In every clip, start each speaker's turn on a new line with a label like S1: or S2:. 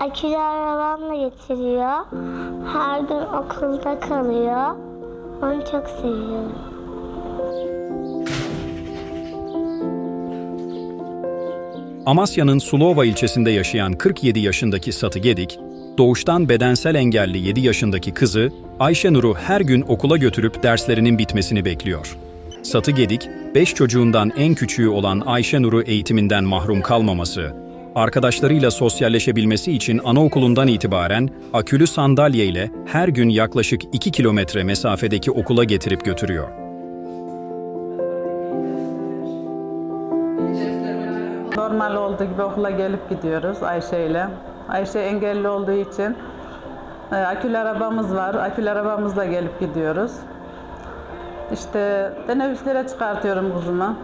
S1: Akülü arabamla getiriyor. Her gün okulda kalıyor. Onu çok seviyorum.
S2: Amasya'nın Sulova ilçesinde yaşayan 47 yaşındaki Satı Gedik, doğuştan bedensel engelli 7 yaşındaki kızı Ayşenur'u her gün okula götürüp derslerinin bitmesini bekliyor. Satı Gedik, 5 çocuğundan en küçüğü olan Ayşenur'u eğitiminden mahrum kalmaması, arkadaşlarıyla sosyalleşebilmesi için anaokulundan itibaren akülü sandalye ile her gün yaklaşık 2 kilometre mesafedeki okula getirip götürüyor.
S3: Normal olduğu gibi okula gelip gidiyoruz Ayşe ile. Ayşe engelli olduğu için e, akülü arabamız var. Akülü arabamızla gelip gidiyoruz. İşte teneffüslere çıkartıyorum kızımı.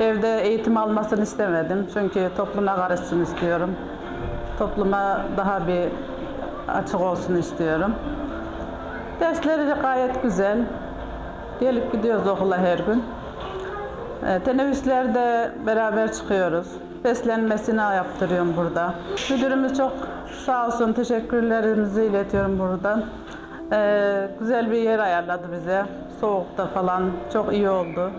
S3: Evde eğitim almasını istemedim. Çünkü topluma karışsın istiyorum. Topluma daha bir açık olsun istiyorum. Dersleri de gayet güzel. Gelip gidiyoruz okula her gün. E, Teneffüslerde beraber çıkıyoruz. Beslenmesini yaptırıyorum burada. Müdürümüz çok sağ olsun teşekkürlerimizi iletiyorum buradan. E, güzel bir yer ayarladı bize. Soğukta falan çok iyi oldu.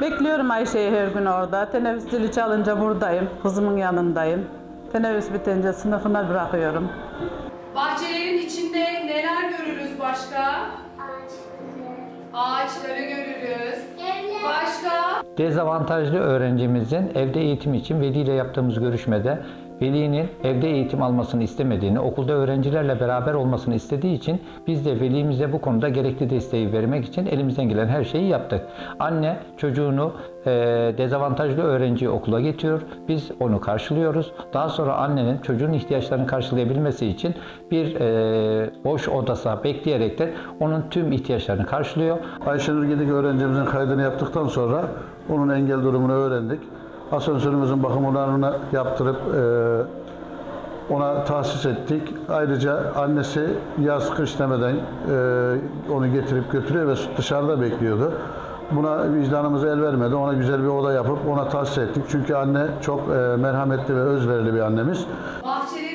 S3: Bekliyorum Ayşe'yi her gün orada. Teneffüs zili çalınca buradayım. Kızımın yanındayım. Teneffüs bitince sınıfına bırakıyorum.
S4: Bahçelerin içinde neler görürüz başka? Ağaçları görürüz. Başka?
S5: Dezavantajlı öğrencimizin evde eğitim için veli ile yaptığımız görüşmede velinin evde eğitim almasını istemediğini, okulda öğrencilerle beraber olmasını istediği için biz de velimize bu konuda gerekli desteği vermek için elimizden gelen her şeyi yaptık. Anne çocuğunu e, dezavantajlı öğrenciyi okula getiriyor. Biz onu karşılıyoruz. Daha sonra annenin çocuğun ihtiyaçlarını karşılayabilmesi için bir e, boş odasa bekleyerekten onun tüm ihtiyaçlarını karşılıyor.
S6: Ayşenur Gedik öğrencimizin kaydını yaptıktan sonra onun engel durumunu öğrendik. Asansörümüzün bakımlarını yaptırıp e, ona tahsis ettik. Ayrıca annesi yaz kış demeden e, onu getirip götürüyor ve dışarıda bekliyordu. Buna vicdanımız el vermedi. Ona güzel bir oda yapıp ona tahsis ettik. Çünkü anne çok e, merhametli ve özverili bir annemiz.
S4: Bahçelere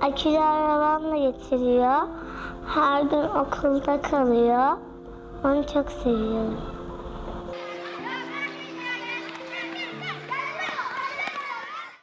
S1: Akülü arabamla getiriyor. Her gün okulda kalıyor. Onu çok seviyorum.